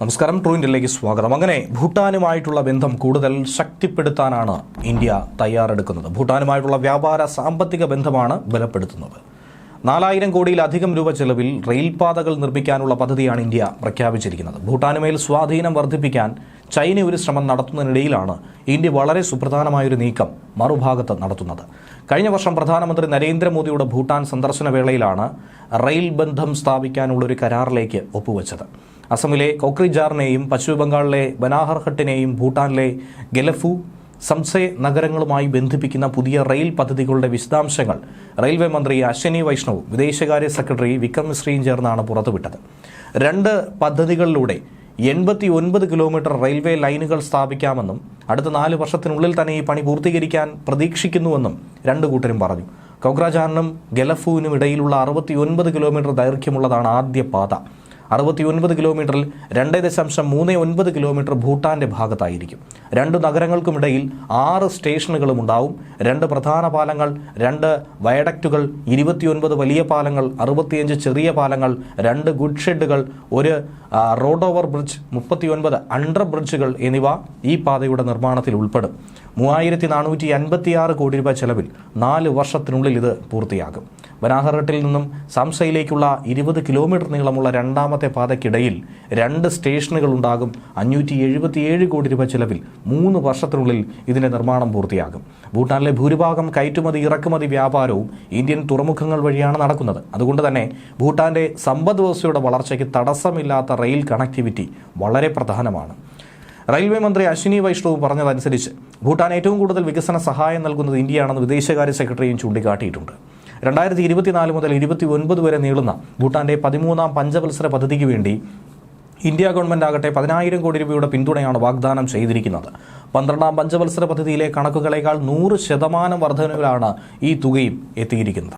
നമസ്കാരം ട്രൂ ഇന്ത്യയിലേക്ക് സ്വാഗതം. അങ്ങനെ ഭൂട്ടാനുമായിട്ടുള്ള ബന്ധം കൂടുതൽ ശക്തിപ്പെടുത്താനാണ് ഇന്ത്യ തയ്യാറെടുക്കുന്നത്. ഭൂട്ടാനുമായിട്ടുള്ള വ്യാപാര സാമ്പത്തിക ബന്ധമാണ് ബലപ്പെടുത്തുന്നത്. നാലായിരം കോടിയിലധികം രൂപ ചെലവിൽ റെയിൽപാതകൾ നിർമ്മിക്കാനുള്ള പദ്ധതിയാണ് ഇന്ത്യ പ്രഖ്യാപിച്ചിരിക്കുന്നത്. ഭൂട്ടാനുമേൽ സ്വാധീനം വർദ്ധിപ്പിക്കാൻ ചൈന ഒരു ശ്രമം നടത്തുന്നതിനിടയിലാണ് ഇന്ത്യ വളരെ സുപ്രധാനമായൊരു നീക്കം മറുഭാഗത്ത് നടത്തുന്നത്. കഴിഞ്ഞ വർഷം പ്രധാനമന്ത്രി നരേന്ദ്രമോദിയുടെ ഭൂട്ടാൻ സന്ദർശന വേളയിലാണ് റെയിൽ ബന്ധം സ്ഥാപിക്കാനുള്ള ഒരു കരാറിലേക്ക് ഒപ്പുവെച്ചത്. അസമിലെ കോക്രിജാറിനെയും പശ്ചിമബംഗാളിലെ ബനാഹർഹട്ടിനെയും ഭൂട്ടാനിലെ ഗലഫു സംസെ നഗരങ്ങളുമായി ബന്ധിപ്പിക്കുന്ന പുതിയ റെയിൽ പദ്ധതികളുടെ വിശദാംശങ്ങൾ റെയിൽവേ മന്ത്രി അശ്വനി വൈഷ്ണവും വിദേശകാര്യ സെക്രട്ടറി വിക്രം മിശ്രയും ചേർന്നാണ് പുറത്തുവിട്ടത്. രണ്ട് പദ്ധതികളിലൂടെ എൺപത്തി ഒൻപത് കിലോമീറ്റർ റെയിൽവേ ലൈനുകൾ സ്ഥാപിക്കാമെന്നും അടുത്ത നാല് വർഷത്തിനുള്ളിൽ തന്നെ ഈ പണി പൂർത്തീകരിക്കാൻ പ്രതീക്ഷിക്കുന്നുവെന്നും രണ്ടു കൂട്ടരും പറഞ്ഞു. കൊക്രാജാറിനും ഗലഫുവിനും ഇടയിലുള്ള അറുപത്തി ഒൻപത് കിലോമീറ്റർ ദൈർഘ്യമുള്ളതാണ് ആദ്യ പാത. അറുപത്തി ഒൻപത് കിലോമീറ്ററിൽ രണ്ട് ദശാംശം മൂന്ന് ഒൻപത് കിലോമീറ്റർ ഭൂട്ടാന്റെ ഭാഗത്തായിരിക്കും. രണ്ട് നഗരങ്ങൾക്കുമിടയിൽ ആറ് സ്റ്റേഷനുകളും ഉണ്ടാവും. രണ്ട് പ്രധാന പാലങ്ങൾ രണ്ട് വയഡക്റ്റുകൾ ഇരുപത്തിയൊൻപത് വലിയ പാലങ്ങൾ അറുപത്തിയഞ്ച് ചെറിയ പാലങ്ങൾ രണ്ട് ഗുഡ് ഷെഡുകൾ ഒരു റോഡ് ഓവർ ബ്രിഡ്ജ് മുപ്പത്തിയൊൻപത് അണ്ടർ ബ്രിഡ്ജുകൾ എന്നിവ ഈ പാതയുടെ നിർമ്മാണത്തിൽ ഉൾപ്പെടും. മൂവായിരത്തി നാനൂറ്റി അൻപത്തിയാറ് കോടി രൂപ ചെലവിൽ നാല് വർഷത്തിനുള്ളിൽ ഇത് പൂർത്തിയാകും. ബനാഹർഹട്ടിൽ നിന്നും സംസയിലേക്കുള്ള ഇരുപത് കിലോമീറ്റർ നീളമുള്ള രണ്ടാമത്തെ പാതയ്ക്കിടയിൽ രണ്ട് സ്റ്റേഷനുകൾ ഉണ്ടാകും. അഞ്ഞൂറ്റി എഴുപത്തിയേഴ് കോടി രൂപ ചിലവിൽ മൂന്ന് വർഷത്തിനുള്ളിൽ ഇതിന്റെ നിർമ്മാണം പൂർത്തിയാകും. ഭൂട്ടാനിലെ ഭൂരിഭാഗം കയറ്റുമതി ഇറക്കുമതി വ്യാപാരവും ഇന്ത്യൻ തുറമുഖങ്ങൾ വഴിയാണ് നടക്കുന്നത്. അതുകൊണ്ട് തന്നെ ഭൂട്ടാന്റെ സമ്പദ് വ്യവസ്ഥയുടെ വളർച്ചയ്ക്ക് തടസ്സമില്ലാത്ത റെയിൽ കണക്ടിവിറ്റി വളരെ പ്രധാനമാണ്. റെയിൽവേ മന്ത്രി അശ്വിനി വൈഷ്ണവ് പറഞ്ഞതനുസരിച്ച് ഭൂട്ടാൻ ഏറ്റവും കൂടുതൽ വികസന സഹായം നൽകുന്നത് ഇന്ത്യയാണെന്ന് വിദേശകാര്യ സെക്രട്ടറിയും ചൂണ്ടിക്കാട്ടിയിട്ടുണ്ട്. രണ്ടായിരത്തി ഇരുപത്തിനാല് മുതൽ ഇരുപത്തി ഒൻപത് വരെ നീളുന്ന ഭൂട്ടാന്റെ പതിമൂന്നാം പഞ്ചവത്സര പദ്ധതിക്ക് വേണ്ടി ഇന്ത്യ ഗവൺമെന്റ് ആകട്ടെ പതിനായിരം കോടി രൂപയുടെ പിന്തുണയാണ് വാഗ്ദാനം ചെയ്തിരിക്കുന്നത്. പന്ത്രണ്ടാം പഞ്ചവത്സര പദ്ധതിയിലെ കണക്കുകളേക്കാൾ നൂറ് ശതമാനം വർധനവിലാണ് ഈ തുകയും എത്തിയിരിക്കുന്നത്.